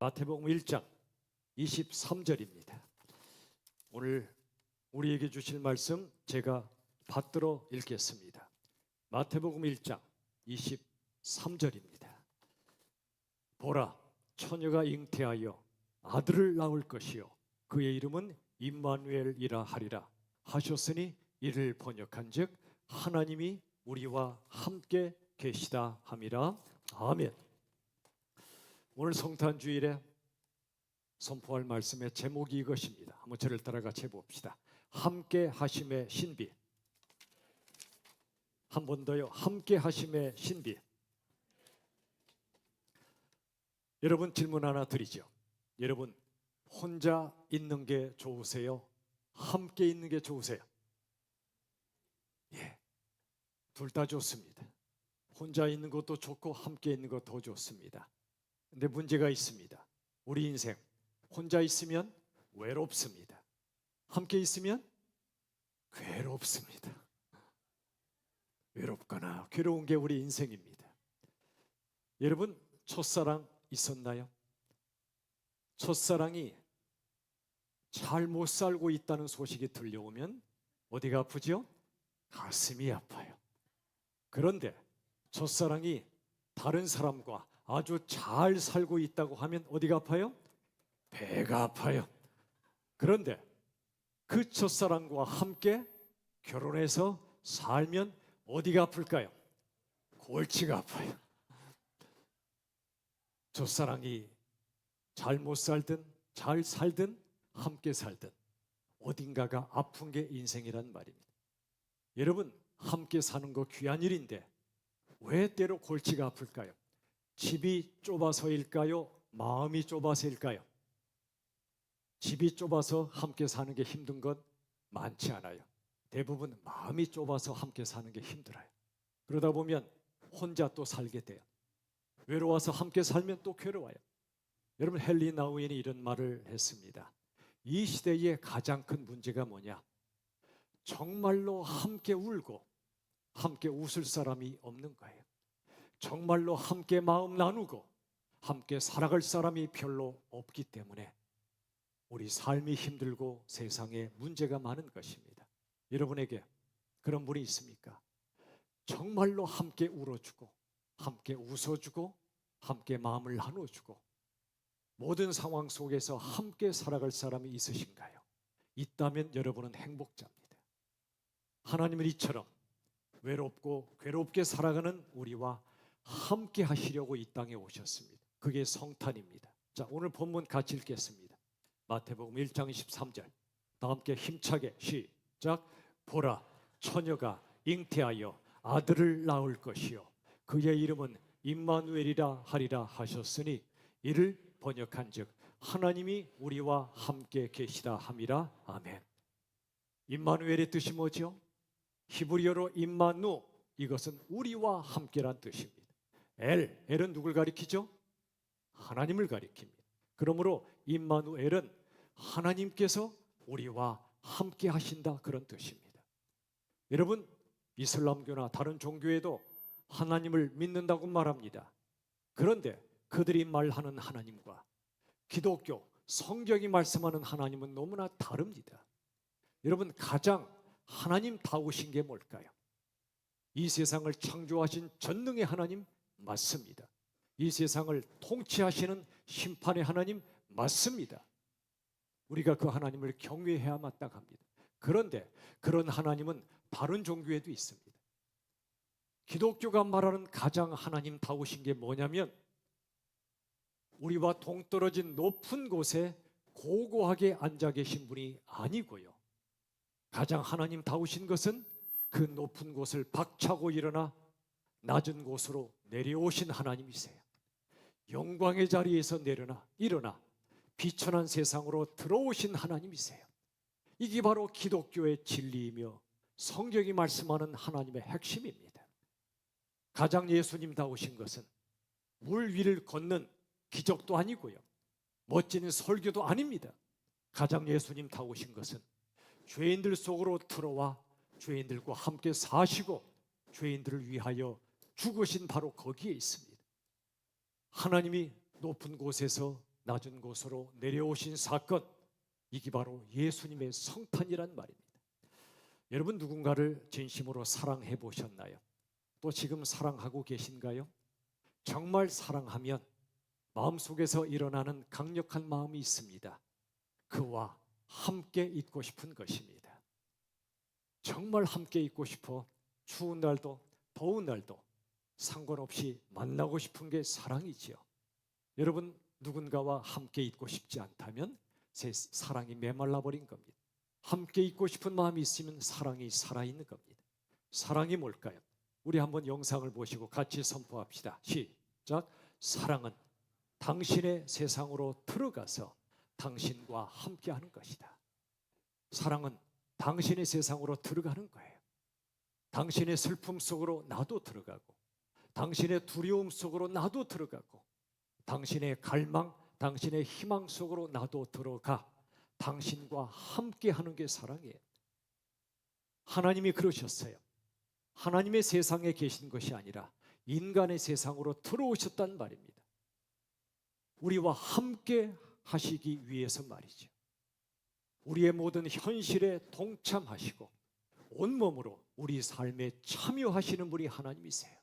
마태복음 1장 23절입니다. 오늘 우리에게 주실 말씀 제가 받들어 읽겠습니다. 마태복음 1장 23절입니다. 보라 처녀가 잉태하여 아들을 낳을 것이요 그의 이름은 임마누엘이라 하리라 하셨으니 이를 번역한즉 하나님이 우리와 함께 계시다 함이라 아멘. 오늘 성탄 주일에 선포할 말씀의 제목이 이것입니다. 한번 저를 따라 같이 해봅시다. 함께 하심의 신비. 한 번 더요. 함께 하심의 신비. 여러분 질문 하나 드리죠. 여러분 혼자 있는 게 좋으세요? 함께 있는 게 좋으세요? 예. 둘 다 좋습니다. 혼자 있는 것도 좋고 함께 있는 것도 더 좋습니다. 근데 문제가 있습니다. 우리 인생 혼자 있으면 외롭습니다. 함께 있으면 괴롭습니다. 외롭거나 괴로운 게 우리 인생입니다. 여러분 첫사랑 있었나요? 첫사랑이 잘 못 살고 있다는 소식이 들려오면 어디가 아프죠? 가슴이 아파요. 그런데 첫사랑이 다른 사람과 아주 잘 살고 있다고 하면 어디가 아파요? 배가 아파요. 그런데 그 첫사랑과 함께 결혼해서 살면 어디가 아플까요? 골치가 아파요. 첫사랑이 잘 못 살든 잘 살든 함께 살든 어딘가가 아픈 게 인생이란 말입니다. 여러분 함께 사는 거 귀한 일인데 왜 때로 골치가 아플까요? 집이 좁아서일까요? 마음이 좁아서일까요? 집이 좁아서 함께 사는 게 힘든 건 많지 않아요. 대부분 마음이 좁아서 함께 사는 게 힘들어요. 그러다 보면 혼자 또 살게 돼요. 외로워서 함께 살면 또 괴로워요. 여러분 헨리 나우인이 이런 말을 했습니다. 이 시대의 가장 큰 문제가 뭐냐? 정말로 함께 울고 함께 웃을 사람이 없는 거예요. 정말로 함께 마음 나누고 함께 살아갈 사람이 별로 없기 때문에 우리 삶이 힘들고 세상에 문제가 많은 것입니다. 여러분에게 그런 분이 있습니까? 정말로 함께 울어주고 함께 웃어주고 함께 마음을 나눠주고 모든 상황 속에서 함께 살아갈 사람이 있으신가요? 있다면 여러분은 행복자입니다. 하나님은 이처럼 외롭고 괴롭게 살아가는 우리와 함께 하시려고 이 땅에 오셨습니다. 그게 성탄입니다. 자, 오늘 본문 같이 읽겠습니다. 마태복음 1장 23절. 다 함께 힘차게 시작. 보라, 처녀가 잉태하여 아들을 낳을 것이요. 그의 이름은 임마누엘이라 하리라 하셨으니 이를 번역한즉 하나님이 우리와 함께 계시다 함이라. 아멘. 임마누엘의 뜻이 뭐죠? 히브리어로 임마누 이것은 우리와 함께란 뜻입니다. 엘, 엘은 누굴 가리키죠? 하나님을 가리킵니다. 그러므로 임마누엘은 하나님께서 우리와 함께 하신다 그런 뜻입니다. 여러분 이슬람교나 다른 종교에도 하나님을 믿는다고 말합니다. 그런데 그들이 말하는 하나님과 기독교 성경이 말씀하는 하나님은 너무나 다릅니다. 여러분 가장 하나님 다우신 게 뭘까요? 이 세상을 창조하신 전능의 하나님 맞습니다. 이 세상을 통치하시는 심판의 하나님 맞습니다. 우리가 그 하나님을 경외해야 마땅합니다. 그런데 그런 하나님은 다른 종교에도 있습니다. 기독교가 말하는 가장 하나님 다우신 게 뭐냐면 우리와 동떨어진 높은 곳에 고고하게 앉아 계신 분이 아니고요. 가장 하나님 다우신 것은 그 높은 곳을 박차고 일어나 낮은 곳으로 내려오신 하나님이세요. 영광의 자리에서 내려나 일어나 비천한 세상으로 들어오신 하나님이세요. 이게 바로 기독교의 진리이며 성경이 말씀하는 하나님의 핵심입니다. 가장 예수님다우신 것은 물 위를 걷는 기적도 아니고요. 멋진 설교도 아닙니다. 가장 예수님다우신 것은 죄인들 속으로 들어와 죄인들과 함께 사시고 죄인들을 위하여 죽으신 바로 거기에 있습니다. 하나님이 높은 곳에서 낮은 곳으로 내려오신 사건 이게 바로 예수님의 성탄이란 말입니다. 여러분 누군가를 진심으로 사랑해 보셨나요? 또 지금 사랑하고 계신가요? 정말 사랑하면 마음속에서 일어나는 강력한 마음이 있습니다. 그와 함께 있고 싶은 것입니다. 정말 함께 있고 싶어 추운 날도 더운 날도 상관없이 만나고 싶은 게 사랑이지요. 여러분 누군가와 함께 있고 싶지 않다면 제 사랑이 메말라 버린 겁니다. 함께 있고 싶은 마음이 있으면 사랑이 살아 있는 겁니다. 사랑이 뭘까요? 우리 한번 영상을 보시고 같이 선포합시다. 시작. 사랑은 당신의 세상으로 들어가서 당신과 함께 하는 것이다. 사랑은 당신의 세상으로 들어가는 거예요. 당신의 슬픔 속으로 나도 들어가고, 당신의 두려움 속으로 나도 들어가고, 당신의 갈망, 당신의 희망 속으로 나도 들어가 당신과 함께 하는 게 사랑이에요. 하나님이 그러셨어요. 하나님의 세상에 계신 것이 아니라 인간의 세상으로 들어오셨단 말입니다. 우리와 함께 하시기 위해서 말이죠. 우리의 모든 현실에 동참하시고 온몸으로 우리 삶에 참여하시는 분이 하나님이세요.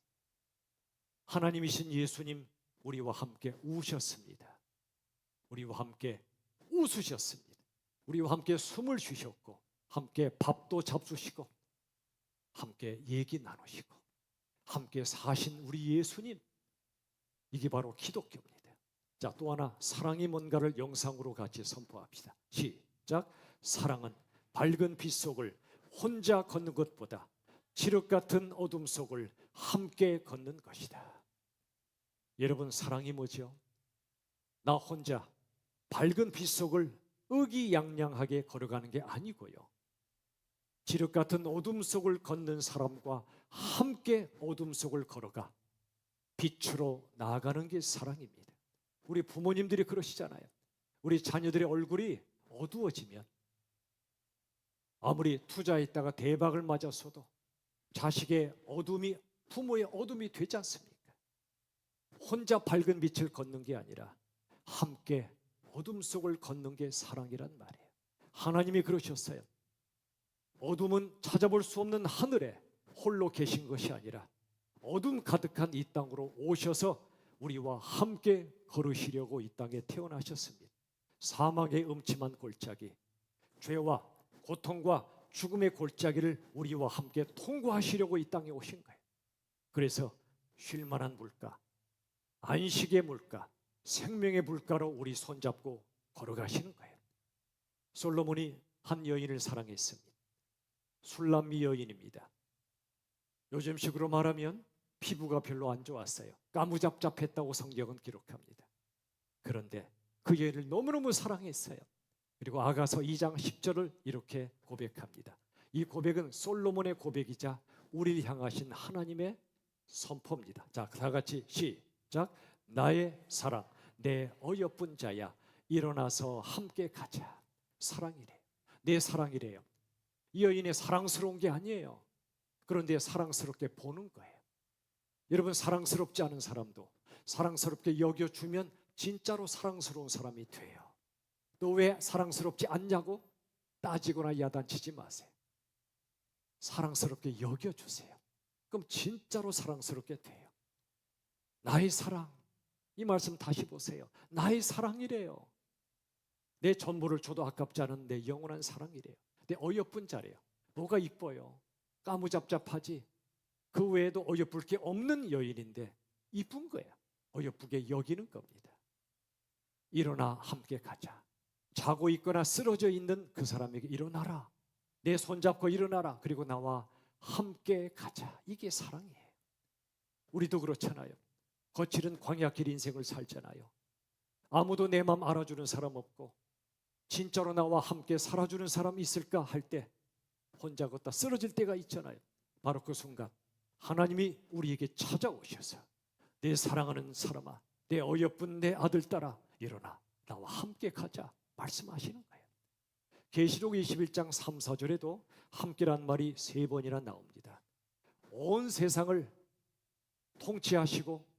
하나님이신 예수님 우리와 함께 우셨습니다. 우리와 함께 웃으셨습니다. 우리와 함께 숨을 쉬셨고 함께 밥도 잡수시고 함께 얘기 나누시고 함께 사신 우리 예수님 이게 바로 기독교입니다. 자, 또 하나 사랑이 뭔가를 영상으로 같이 선포합시다. 시작. 사랑은 밝은 빛 속을 혼자 걷는 것보다 지륵 같은 어둠 속을 함께 걷는 것이다. 여러분 사랑이 뭐죠? 나 혼자 밝은 빛 속을 의기양양하게 걸어가는 게 아니고요. 지륵 같은 어둠 속을 걷는 사람과 함께 어둠 속을 걸어가 빛으로 나아가는 게 사랑입니다. 우리 부모님들이 그러시잖아요. 우리 자녀들의 얼굴이 어두워지면 아무리 투자했다가 대박을 맞았어도 자식의 어둠이 부모의 어둠이 되지 않습니까? 혼자 밝은 빛을 걷는 게 아니라 함께 어둠 속을 걷는 게 사랑이란 말이에요. 하나님이 그러셨어요. 어둠은 찾아볼 수 없는 하늘에 홀로 계신 것이 아니라 어둠 가득한 이 땅으로 오셔서 우리와 함께 걸으시려고 이 땅에 태어나셨습니다. 사망의 음침한 골짜기, 죄와 고통과 죽음의 골짜기를 우리와 함께 통과하시려고 이 땅에 오신 거예요. 그래서 쉴 만한 물가, 안식의 물가, 생명의 물가로 우리 손잡고 걸어가시는 거예요. 솔로몬이 한 여인을 사랑했습니다. 술람미 여인입니다. 요즘식으로 말하면 피부가 별로 안 좋았어요. 까무잡잡했다고 성경은 기록합니다. 그런데 그 여인을 너무너무 사랑했어요. 그리고 아가서 2장 10절을 이렇게 고백합니다. 이 고백은 솔로몬의 고백이자 우리를 향하신 하나님의 선포입니다. 자, 다 같이 시 작. 나의 사랑, 내 어여쁜 자야, 일어나서 함께 가자. 사랑이래. 내 사랑이래요. 이 여인의 사랑스러운 게 아니에요. 그런데 사랑스럽게 보는 거예요. 여러분 사랑스럽지 않은 사람도 사랑스럽게 여겨주면 진짜로 사랑스러운 사람이 돼요. 또왜 사랑스럽지 않냐고 따지거나 야단치지 마세요. 사랑스럽게 여겨주세요. 그럼 진짜로 사랑스럽게 돼요. 나의 사랑. 이 말씀 다시 보세요. 나의 사랑이래요. 내 전부를 줘도 아깝지 않은 내 영원한 사랑이래요. 내 어여쁜 자래요. 뭐가 이뻐요? 까무잡잡하지. 그 외에도 어여쁠 게 없는 여인인데 이쁜 거야. 어여쁘게 여기는 겁니다. 일어나 함께 가자. 자고 있거나 쓰러져 있는 그 사람에게 일어나라. 내 손잡고 일어나라. 그리고 나와 함께 가자. 이게 사랑이에요. 우리도 그렇잖아요. 거칠은 광야길 인생을 살잖아요. 아무도 내 마음 알아주는 사람 없고 진짜로 나와 함께 살아주는 사람 있을까 할 때 혼자 걷다 쓰러질 때가 있잖아요. 바로 그 순간 하나님이 우리에게 찾아오셔서 내 사랑하는 사람아, 내 어여쁜 내 아들 딸아 일어나 나와 함께 가자 말씀하시는 거예요. 계시록 21장 3, 4절에도 함께란 말이 세 번이나 나옵니다. 온 세상을 통치하시고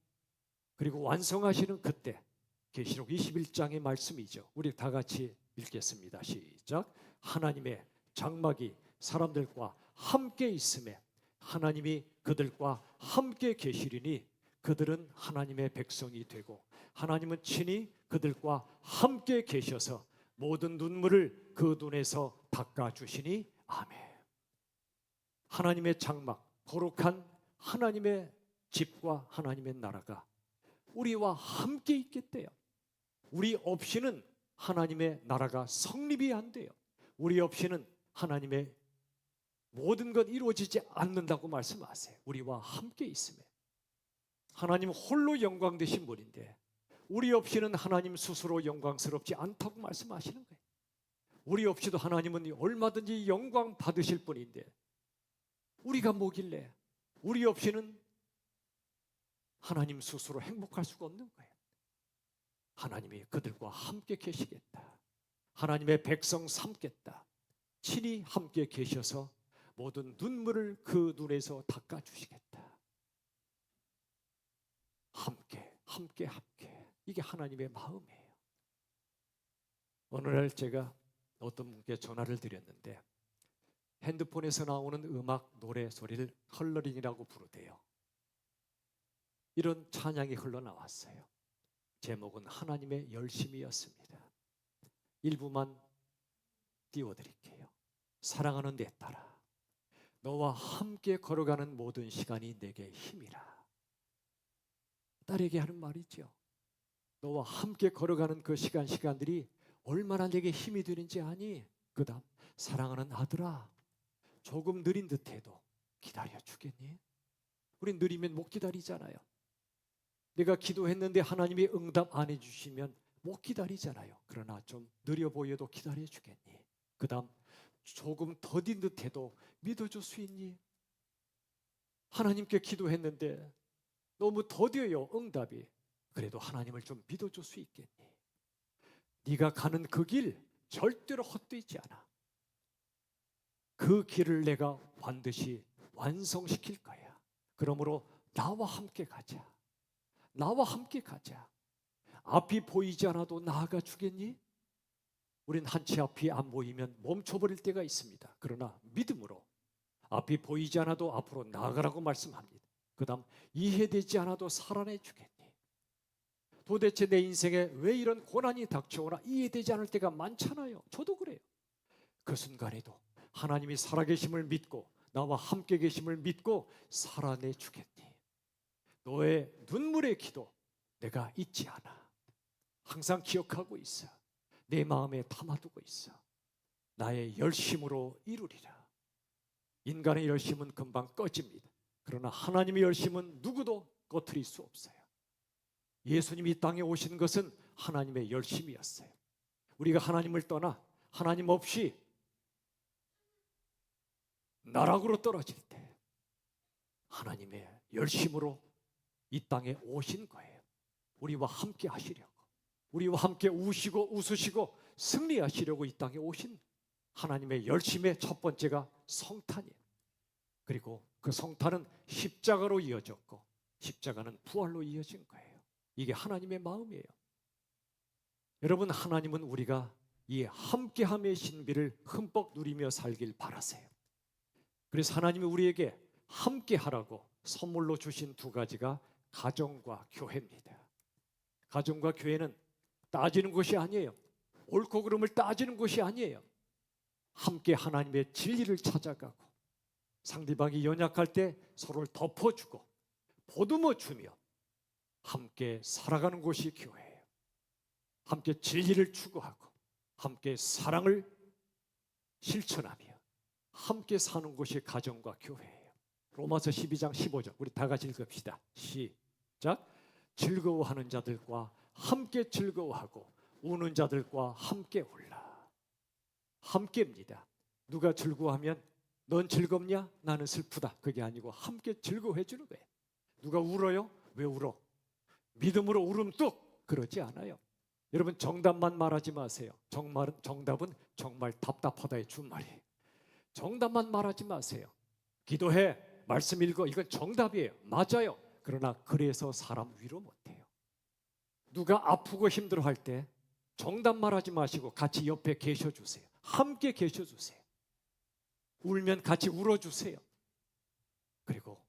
그리고 완성하시는 그때 계시록 21장의 말씀이죠. 우리 다 같이 읽겠습니다. 시작. 하나님의 장막이 사람들과 함께 있음에 하나님이 그들과 함께 계시리니 그들은 하나님의 백성이 되고 하나님은 친히 그들과 함께 계셔서 모든 눈물을 그 눈에서 닦아 주시니 아멘. 하나님의 장막 거룩한 하나님의 집과 하나님의 나라가 우리와 함께 있겠대요. 우리 없이는 하나님의 나라가 성립이 안 돼요. 우리 없이는 하나님의 모든 것 이루어지지 않는다고 말씀하세요. 우리와 함께 있음에 하나님 홀로 영광 되신 분인데 우리 없이는 하나님 스스로 영광스럽지 않다고 말씀하시는 거예요. 우리 없이도 하나님은 얼마든지 영광 받으실 분인데 우리가 뭐길래 우리 없이는 하나님 스스로 행복할 수가 없는 거예요. 하나님이 그들과 함께 계시겠다. 하나님의 백성 삼겠다. 친히 함께 계셔서 모든 눈물을 그 눈에서 닦아 주시겠다. 함께, 함께, 함께. 이게 하나님의 마음이에요. 어느 날 제가 어떤 분께 전화를 드렸는데 핸드폰에서 나오는 음악 노래 소리를 컬러링이라고 부르대요. 이런 찬양이 흘러나왔어요. 제목은 하나님의 열심이었습니다. 일부만 띄워드릴게요. 사랑하는 내 딸아, 너와 함께 걸어가는 모든 시간이 내게 힘이라. 딸에게 하는 말이죠. 너와 함께 걸어가는 그 시간 시간들이 얼마나 내게 힘이 되는지 아니? 그다음 사랑하는 아들아, 조금 느린 듯해도 기다려 주겠니? 우린 느리면 못 기다리잖아요. 내가 기도했는데 하나님이 응답 안 해주시면 못 기다리잖아요. 그러나 좀 느려 보여도 기다려 주겠니? 그 다음 조금 더딘 듯해도 믿어줄 수 있니? 하나님께 기도했는데 너무 더뎌요 응답이. 그래도 하나님을 좀 믿어줄 수 있겠니? 네가 가는 그 길 절대로 헛되지 않아. 그 길을 내가 반드시 완성시킬 거야. 그러므로 나와 함께 가자. 나와 함께 가자. 앞이 보이지 않아도 나아가 주겠니? 우린 한치 앞이 안 보이면 멈춰버릴 때가 있습니다. 그러나 믿음으로 앞이 보이지 않아도 앞으로 나아가라고 말씀합니다. 그 다음 이해되지 않아도 살아내 주겠니? 도대체 내 인생에 왜 이런 고난이 닥쳐오나 이해되지 않을 때가 많잖아요. 저도 그래요. 그 순간에도 하나님이 살아계심을 믿고 나와 함께 계심을 믿고 살아내 주겠니? 너의 눈물의 기도 내가 잊지 않아. 항상 기억하고 있어. 내 마음에 담아두고 있어. 나의 열심으로 이루리라. 인간의 열심은 금방 꺼집니다. 그러나 하나님의 열심은 누구도 꺼트릴 수 없어요. 예수님이 이 땅에 오신 것은 하나님의 열심이었어요. 우리가 하나님을 떠나 하나님 없이 나락으로 떨어질 때 하나님의 열심으로 이 땅에 오신 거예요. 우리와 함께 하시려고. 우리와 함께 우시고 웃으시고 승리하시려고 이 땅에 오신 하나님의 열심의 첫 번째가 성탄이에요. 그리고 그 성탄은 십자가로 이어졌고 십자가는 부활로 이어진 거예요. 이게 하나님의 마음이에요. 여러분 하나님은 우리가 이 함께함의 신비를 흠뻑 누리며 살길 바라세요. 그래서 하나님이 우리에게 함께하라고 선물로 주신 두 가지가 가정과 교회입니다. 가정과 교회는 따지는 것이 아니에요. 옳고 그름을 따지는 것이 아니에요. 함께 하나님의 진리를 찾아가고 상대방이 연약할 때 서로를 덮어주고 보듬어 주며 함께 살아가는 곳이 교회예요. 함께 진리를 추구하고 함께 사랑을 실천하며 함께 사는 곳이 가정과 교회예요. 로마서 12장 15절 우리 다 같이 읽읍시다. 시 작. 즐거워하는 자들과 함께 즐거워하고 우는 자들과 함께 울라. 함께입니다. 누가 즐거워하면 넌 즐겁냐? 나는 슬프다. 그게 아니고 함께 즐거워해 주는 거예요. 누가 울어요? 왜 울어? 믿음으로 울음 뚝 그러지 않아요. 여러분 정답만 말하지 마세요. 정말 정답은 정말 답답하다의 준말이에요. 정답만 말하지 마세요. 기도해, 말씀 읽어. 이건 정답이에요. 맞아요. 그러나 그래서 사람 위로 못해요. 누가 아프고 힘들어할 때 정답 말하지 마시고 같이 옆에 계셔 주세요. 함께 계셔 주세요. 울면 같이 울어 주세요. 그리고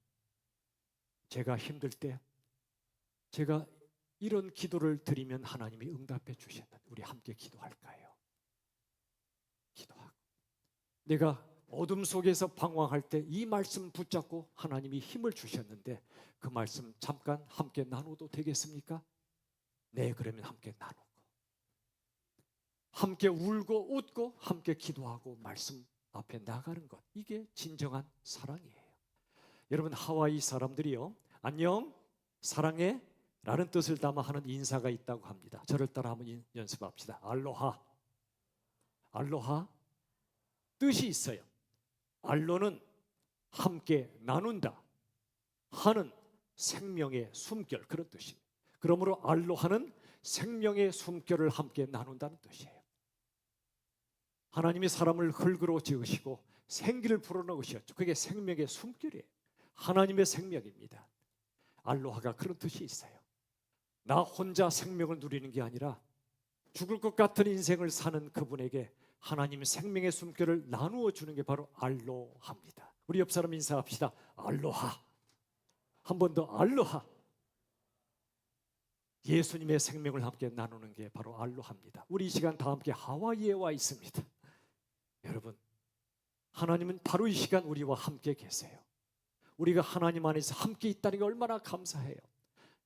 제가 힘들 때 제가 이런 기도를 드리면 하나님이 응답해 주신다. 우리 함께 기도할까요? 기도하고 내가 어둠 속에서 방황할 때 이 말씀 붙잡고 하나님이 힘을 주셨는데 그 말씀 잠깐 함께 나눠도 되겠습니까? 네, 그러면 함께 나누고 함께 울고 웃고 함께 기도하고 말씀 앞에 나가는 것 이게 진정한 사랑이에요. 여러분 하와이 사람들이요 안녕 사랑해 라는 뜻을 담아 하는 인사가 있다고 합니다. 저를 따라 한번 인- 연습합시다. 알로하 알로하 뜻이 있어요. 알로는 함께 나눈다. 하는 생명의 숨결 그런 뜻입니다. 그러므로 알로하는 생명의 숨결을 함께 나눈다는 뜻이에요. 하나님이 사람을 흙으로 지으시고 생기를 불어넣으셨죠. 그게 생명의 숨결이에요. 하나님의 생명입니다. 알로하가 그런 뜻이 있어요. 나 혼자 생명을 누리는 게 아니라 죽을 것 같은 인생을 사는 그분에게 하나님 생명의 숨결을 나누어 주는 게 바로 알로하입니다. 우리 옆 사람 인사합시다. 알로하. 한 번 더 알로하. 예수님의 생명을 함께 나누는 게 바로 알로하입니다. 우리 이 시간 다 함께 하와이에 와 있습니다. 여러분, 하나님은 바로 이 시간 우리와 함께 계세요. 우리가 하나님 안에서 함께 있다는 게 얼마나 감사해요.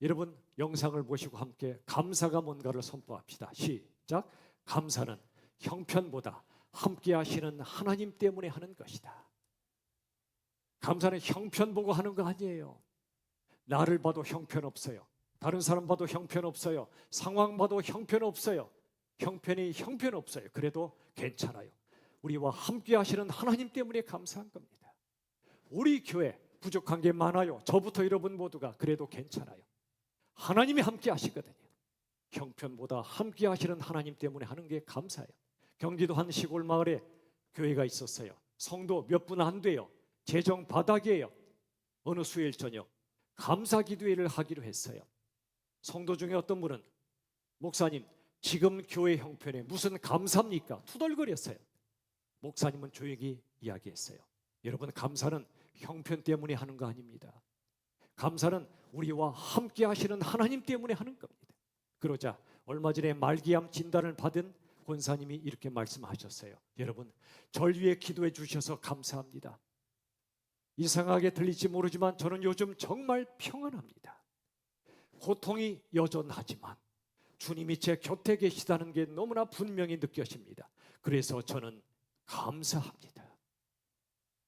여러분, 영상을 보시고 함께 감사가 뭔가를 선포합시다. 시작. 감사는 형편보다 함께 하시는 하나님 때문에 하는 것이다. 감사는 형편 보고 하는 거 아니에요. 나를 봐도 형편 없어요. 다른 사람 봐도 형편 없어요. 상황 봐도 형편 없어요. 형편이 형편 없어요. 그래도 괜찮아요. 우리와 함께 하시는 하나님 때문에 감사한 겁니다. 우리 교회 부족한 게 많아요. 저부터 여러분 모두가 그래도 괜찮아요. 하나님이 함께 하시거든요. 형편보다 함께 하시는 하나님 때문에 하는 게 감사해요. 경기도 한 시골 마을에 교회가 있었어요. 성도 몇 분 안 돼요. 재정 바닥이에요. 어느 수요일 저녁 감사 기도회를 하기로 했어요. 성도 중에 어떤 분은 목사님 지금 교회 형편에 무슨 감사입니까? 투덜거렸어요. 목사님은 조용히 이야기했어요. 여러분 감사는 형편 때문에 하는 거 아닙니다. 감사는 우리와 함께 하시는 하나님 때문에 하는 겁니다. 그러자 얼마 전에 말기암 진단을 받은 권사님이 이렇게 말씀하셨어요. 여러분, 절 위해 기도해 주셔서 감사합니다. 이상하게 들릴지 모르지만 저는 요즘 정말 평안합니다. 고통이 여전하지만 주님이 제 곁에 계시다는 게 너무나 분명히 느껴집니다. 그래서 저는 감사합니다.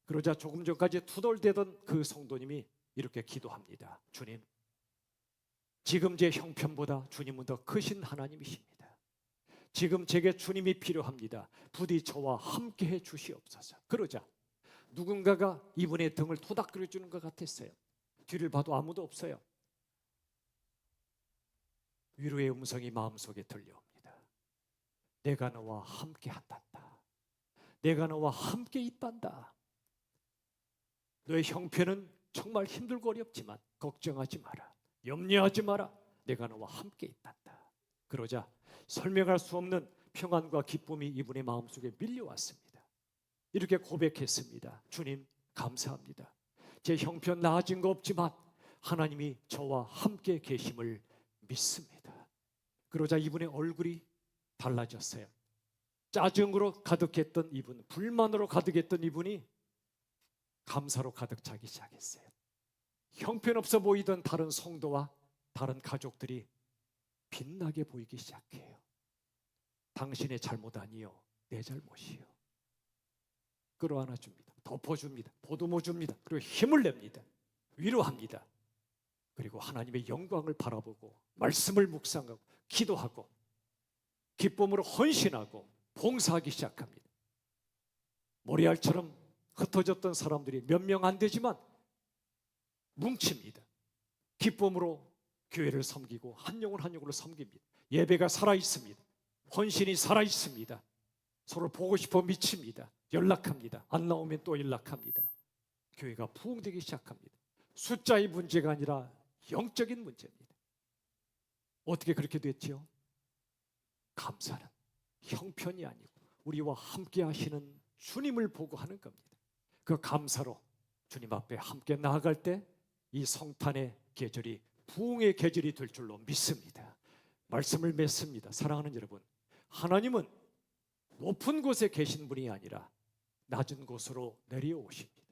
그러자 조금 전까지 투덜대던 그 성도님이 이렇게 기도합니다. 주님, 지금 제 형편보다 주님은 더 크신 하나님이십니다. 지금 제게 주님이 필요합니다. 부디 저와 함께 해 주시옵소서. 그러자 누군가가 이분의 등을 토닥거려 주는 것 같았어요. 뒤를 봐도 아무도 없어요. 위로의 음성이 마음속에 들려옵니다. 내가 너와 함께 한단다. 내가 너와 함께 있단다. 너의 형편은 정말 힘들고 어렵지만 걱정하지 마라. 염려하지 마라. 내가 너와 함께 있단다. 그러자 설명할 수 없는 평안과 기쁨이 이분의 마음속에 밀려왔습니다. 이렇게 고백했습니다. 주님, 감사합니다. 제 형편 나아진 거 없지만 하나님이 저와 함께 계심을 믿습니다. 그러자 이분의 얼굴이 달라졌어요. 짜증으로 가득했던 이분, 불만으로 가득했던 이분이 감사로 가득 차기 시작했어요. 형편없어 보이던 다른 성도와 다른 가족들이 빛나게 보이기 시작해요. 당신의 잘못 아니요, 내 잘못이요. 끌어안아 줍니다. 덮어 줍니다. 보듬어 줍니다. 그리고 힘을 냅니다. 위로합니다. 그리고 하나님의 영광을 바라보고 말씀을 묵상하고 기도하고 기쁨으로 헌신하고 봉사하기 시작합니다. 모리알처럼 흩어졌던 사람들이 몇 명 안 되지만 뭉칩니다. 기쁨으로 교회를 섬기고 한 영혼 한 영혼을 섬깁니다. 예배가 살아 있습니다. 헌신이 살아 있습니다. 서로 보고 싶어 미칩니다. 연락합니다. 안 나오면 또 연락합니다. 교회가 부흥되기 시작합니다. 숫자의 문제가 아니라 영적인 문제입니다. 어떻게 그렇게 됐지요? 감사는 형편이 아니고 우리와 함께 하시는 주님을 보고 하는 겁니다. 그 감사로 주님 앞에 함께 나아갈 때 이 성탄의 계절이 부흥의 계절이 될 줄로 믿습니다. 말씀을 맺습니다. 사랑하는 여러분, 하나님은 높은 곳에 계신 분이 아니라 낮은 곳으로 내려오십니다.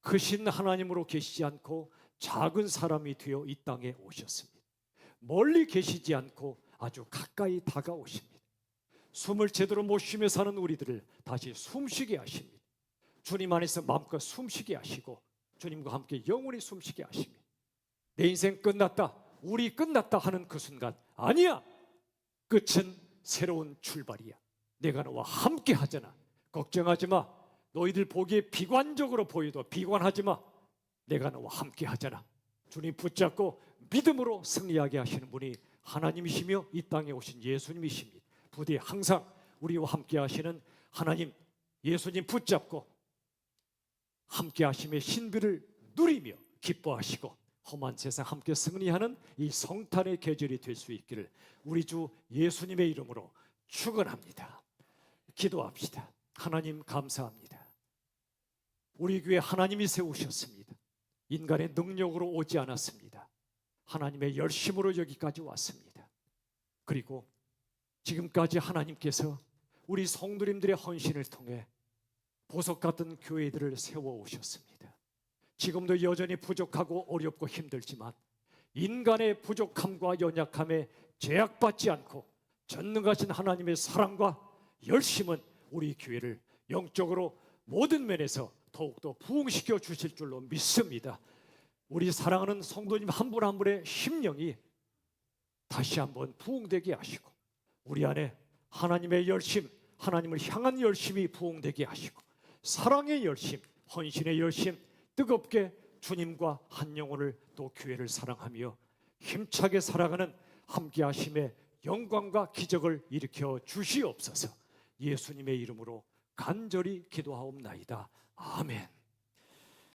크신 하나님으로 계시지 않고 작은 사람이 되어 이 땅에 오셨습니다. 멀리 계시지 않고 아주 가까이 다가오십니다. 숨을 제대로 못 쉬며 사는 우리들을 다시 숨쉬게 하십니다. 주님 안에서 마음껏 숨쉬게 하시고 주님과 함께 영원히 숨쉬게 하십니다. 내 인생 끝났다. 우리 끝났다 하는 그 순간 아니야. 끝은 새로운 출발이야. 내가 너와 함께 하잖아. 걱정하지 마. 너희들 보기에 비관적으로 보여도 비관하지 마. 내가 너와 함께 하잖아. 주님 붙잡고 믿음으로 승리하게 하시는 분이 하나님이시며 이 땅에 오신 예수님이십니다. 부디 항상 우리와 함께 하시는 하나님 예수님 붙잡고 함께 하심의 신비를 누리며 기뻐하시고 험한 세상 함께 승리하는 이 성탄의 계절이 될 수 있기를 우리 주 예수님의 이름으로 축원합니다. 기도합시다. 하나님 감사합니다. 우리 교회 하나님이 세우셨습니다. 인간의 능력으로 오지 않았습니다. 하나님의 열심으로 여기까지 왔습니다. 그리고 지금까지 하나님께서 우리 성도님들의 헌신을 통해 보석 같은 교회들을 세워 오셨습니다. 지금도 여전히 부족하고 어렵고 힘들지만 인간의 부족함과 연약함에 제약받지 않고 전능하신 하나님의 사랑과 열심은 우리 교회를 영적으로 모든 면에서 더욱더 부흥시켜 주실 줄로 믿습니다. 우리 사랑하는 성도님 한 분 한 분의 심령이 다시 한번 부흥되게 하시고 우리 안에 하나님의 열심, 하나님을 향한 열심이 부흥되게 하시고 사랑의 열심, 헌신의 열심 뜨겁게 주님과 한 영혼을 또 교회를 사랑하며 힘차게 살아가는 함께 하심의 영광과 기적을 일으켜 주시옵소서. 예수님의 이름으로 간절히 기도하옵나이다. 아멘.